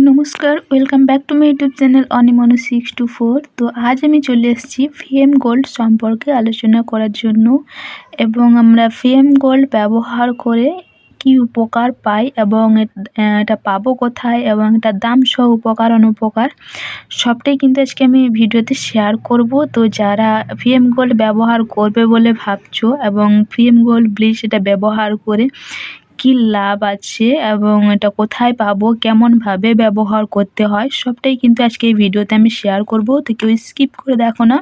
নমস্কার welcome back to my YouTube channel অনিমনু six two four তো আজ আমি চলে এসেছি ফিএম গোল্ড সম্পর্কে আলোচনা করার জন্য এবং আমরা ফিএম গোল্ড ব্যবহার করে কি উপকার পাই এবং এটা পাবো কোথায় এবং এটার দাম সহ উপকার, অনুপকার সবটাই কিন্তু আজকে আমি ভিডিওতে শেয়ার করব। তো যারা ভিএম গোল্ড ব্যবহার করবে বলে ভাবছ এবং ভিএম গোল্ড ব্লিচ এটা ব্যবহার করে কী লাভ আছে এবং এটা কোথায় পাবো, কেমনভাবে ব্যবহার করতে হয়, সবটাই কিন্তু আজকে এই ভিডিওতে আমি শেয়ার করব। তো কেউ স্কিপ করে দেখো না।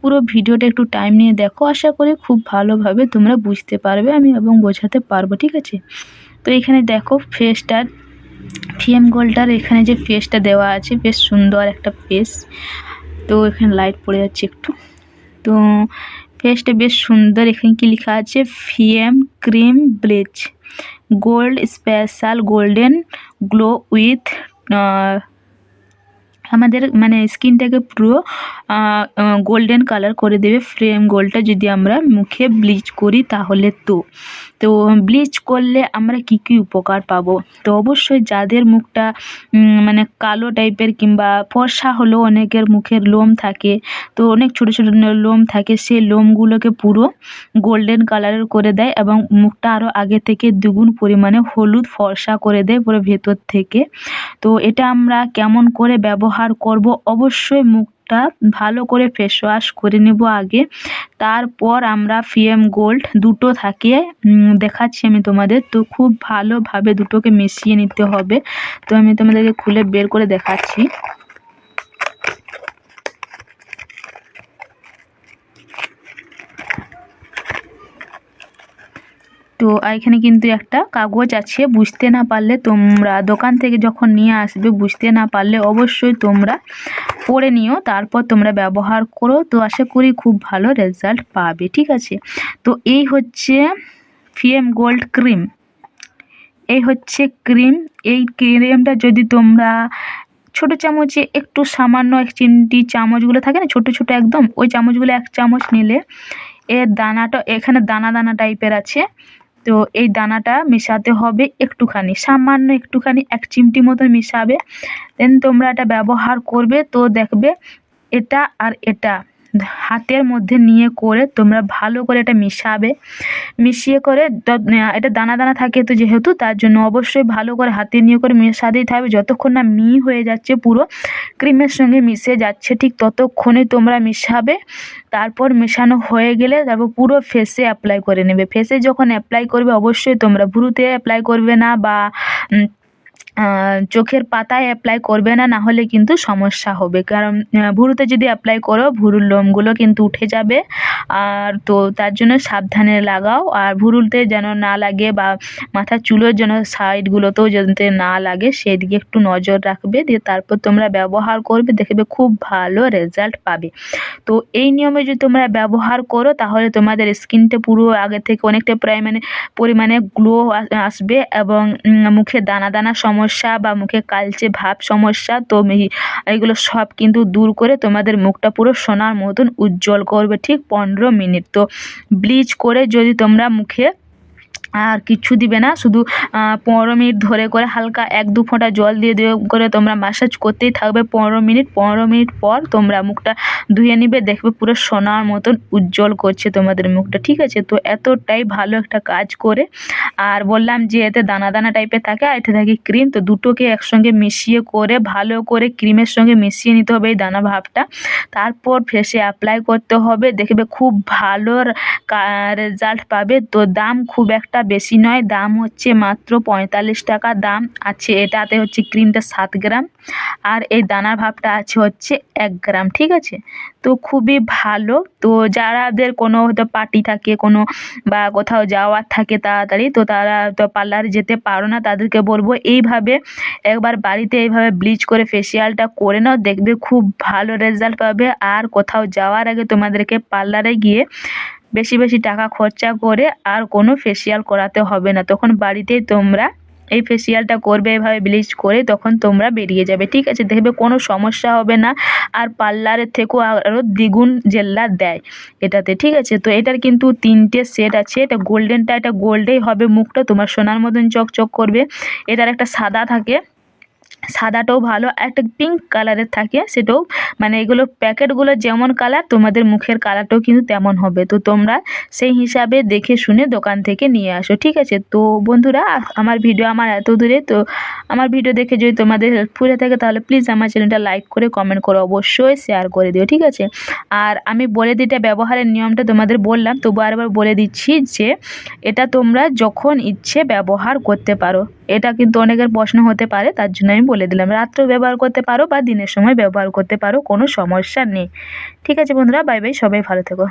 পুরো ভিডিওটা একটু টাইম নিয়ে দেখো। আশা করি খুব ভালোভাবে তোমরা বুঝতে পারবে আমি এবং বোঝাতে পারব, ঠিক আছে? তো এখানে দেখো ফেসটার ফিএম গোল্ডার এখানে যে ফেসটা দেওয়া আছে, বেশ সুন্দর একটা ফেস তো এখানে লাইট পড়ে যাচ্ছে একটু। তো ফেসটা বেশ সুন্দর এখানে কি লেখা আছে? Fem cream bleach. Gold special golden glow with আমাদের মানে স্কিনটাকে পুরো গোল্ডেন কালার করে দেবে ফ্রেম গোল্ডটা যদি আমরা মুখে ব্লিচ করি তাহলে তো। তো ব্লিচ করলে আমরা কি কি উপকার পাবো? তো অবশ্যই যাদের মুখটা মানে কালো টাইপের কিংবা ফর্সা হলেও অনেকের মুখের লোম থাকে, তো অনেক ছোটো ছোটো লোম থাকে সেই লোমগুলোকে পুরো গোল্ডেন কালারের করে দেয় এবং মুখটা আরও আগে থেকে দ্বিগুণ পরিমাণে হলুদ ফর্সা করে দেয় পুরো ভেতর থেকে। তো এটা আমরা কেমন করে ব্যবহার করব, অবশ্যই মুখটা ভালো করে ফেস ওয়াশ করে নেব আগে। তারপর আমরা ফিএম গোল্ড দুটো থাকে দেখাচ্ছি আমি তোমাদের। তো খুব ভালোভাবে দুটোকে মিশিয়ে নিতে হবে। তো আমি তোমাদেরকে খুলে বের করে দেখাচ্ছি। তো এখানে কিন্তু একটা কাগজ আছে, বুঝতে না পারলে তোমরা দোকান থেকে যখন নিয়ে আসবে বুঝতে না পারলে অবশ্যই তোমরা পড়ে নিও, তারপর তোমরা ব্যবহার করো। তো আশা করি খুব ভালো রেজাল্ট পাবে, ঠিক আছে? তো এই হচ্ছে ফিএম গোল্ড ক্রিম এই হচ্ছে ক্রিম এই ক্রিমটা যদি তোমরা ছোট চামচে একটু সামান্য এক চিমটি চামচগুলো থাকে না, ছোট ছোট একদম, ওই চামচগুলো এক চামচ নিলে এর দানাটা, এখানে দানা দানা টাইপের আছে। তো এই দানাটা মেশাতে হবে একটুখানি, সামান্য একটুখানি এক চিমটি মতন মেশাবে। দেন তোমরা এটা ব্যবহার করবে, তো দেখবে এটা আর এটা। হাতের মধ্যে নিয়ে করে তোমরা ভালো করে এটা মিশাবে। মিশিয়ে করে এটা দানা দানা থাকে তো যেহেতু, তার জন্য অবশ্যই ভালো করে হাতে নিয়ে করে মেশাতেই থাকবে যতক্ষণ না মি হয়ে যাচ্ছে পুরো, ক্রিমের সঙ্গে মিশে যাচ্ছে, ঠিক ততক্ষণে তোমরা মিশাবে। তারপর মেশানো হয়ে গেলে তারপর পুরো ফেসে অ্যাপ্লাই করে নেবে। ফেসে যখন অ্যাপ্লাই করবে, অবশ্যই তোমরা ভ্রুতে অ্যাপ্লাই করবে না বা চোখের পাতায় অ্যাপ্লাই করবে না নাহলে কিন্তু সমস্যা হবে। কারণ ভুরুতে যদি অ্যাপ্লাই করো, ভুরুর লোমগুলো কিন্তু উঠে যাবে। আর তো তার জন্য সাবধানে লাগাও। আর ভুরুতে যেন না লাগে বা মাথার চুলের যেন সাইডগুলোতেও যাতে না লাগে, সেদিকে একটু নজর রাখবে। দিয়ে তারপর তোমরা ব্যবহার করবে, দেখবে খুব ভালো রেজাল্ট পাবে। তো এই নিয়মে যদি তোমরা ব্যবহার করো, তাহলে তোমাদের স্কিনটা পুরো আগে থেকে অনেকটা প্রায় মানে পরিমাণে গ্লো আসবে এবং মুখে দানা দানা সমস্যা সমস্যা বা মুখে কালচে ভাব সমস্যা, তো এগুলো সব কিন্তু দূর করে তোমাদের মুখটা পুরো সোনার মতন উজ্জ্বল করবে ঠিক পনেরো মিনিট। তো ব্লিচ করে যদি তোমরা মুখে আর কিচ্ছু দিবে না। শুধু পনেরো মিনিট ধরে করে হালকা এক দু ফোঁটা জল দিয়ে দিয়ে করে তোমরা ম্যাসাজ করতেই থাকবে। পনেরো মিনিট পনেরো মিনিট পর তোমরা মুখটা ধুয়ে নিবে। দেখবে পুরো সোনার মতন উজ্জ্বল করছে তোমাদের মুখটা, ঠিক আছে? তো এতটাই ভালো একটা কাজ করে। আর বললাম যে এতে দানা দানা টাইপের থাকে আর এতে থাকে ক্রিম তো দুটোকে একসঙ্গে মিশিয়ে করে, ভালো করে ক্রিমের সঙ্গে মিশিয়ে নিতে হবে এই দানা ভাবটা। তারপর ফেসে অ্যাপ্লাই করতে হবে। দেখবে খুব ভালো রেজাল্ট পাবে। তো দাম খুব একটা বেশি নয়, দাম হচ্ছে মাত্র পঁয়তাল্লিশ টাকা দাম আছে। এটাতে হচ্ছে ক্রিমটা সাত গ্রাম আর এই দানার ভাবটা আছে হচ্ছে এক গ্রাম, ঠিক আছে? তো খুবই ভালো। তো যারাদের কোনো হয়তো পার্টি থাকে, কোনো বা কোথাও যাওয়ার থাকে তাড়াতাড়ি, তো তারা তো পার্লারে যেতে পারো না, তাদেরকে বলব এইভাবে একবার বাড়িতে এইভাবে ব্লিচ করে ফেসিয়ালটা করে নাও, দেখবে খুব ভালো রেজাল্ট পাবে। আর কোথাও যাওয়ার আগে তোমাদেরকে পার্লারে গিয়ে বেশি বেশি টাকা খরচা করে আর কোনো ফেসিয়াল করাতে হবে না। তখন বাড়িতেই তোমরা এই ফেসিয়ালটা করবে, এভাবে ব্লিচ করে তখন তোমরা বেরিয়ে যাবে, ঠিক আছে? দেখবে কোনো সমস্যা হবে না আর পার্লারের থেকেও আরও দ্বিগুণ জেল্লা দেয় এটাতে, ঠিক আছে? তো এটার কিন্তু তিনটে সেট আছে, এটা গোল্ডেনটা এটা গোল্ডেই হবে মুখটা, তোমার সোনার মতন চকচক করবে। এটার একটা সাদা থাকে সাদাটাও ভালো, একটা পিঙ্ক কালারের থাকে সেটাও মানে এগুলো প্যাকেটগুলো যেমন কালার তোমাদের মুখের কালারটাও কিন্তু তেমন হবে। তো তোমরা সেই হিসাবে দেখে শুনে দোকান থেকে নিয়ে আসো, ঠিক আছে? তো বন্ধুরা, আমার ভিডিও আমার এত দূরে, তো আমার ভিডিও দেখে যদি তোমাদের হেল্পফুল হয়ে থাকে, তাহলে প্লিজ আমার চ্যানেলটা লাইক করে কমেন্ট করে অবশ্যই শেয়ার করে দিও, ঠিক আছে? আর আমি বলে দিতে ব্যবহারের নিয়মটা তোমাদের বললাম তো বারবার বলে দিচ্ছি যে, এটা তোমরা যখন ইচ্ছে ব্যবহার করতে পারো। এটা কিন্তু অনেকের প্রশ্ন হতে পারে, তার জন্য আমি বলে দিলাম, রাত্রেও ব্যবহার করতে পারো বা দিনের সময় ব্যবহার করতে পারো, কোনো সমস্যা নেই। ঠিক আছে বন্ধুরা বাই বাই সবাই ভালো থেকো।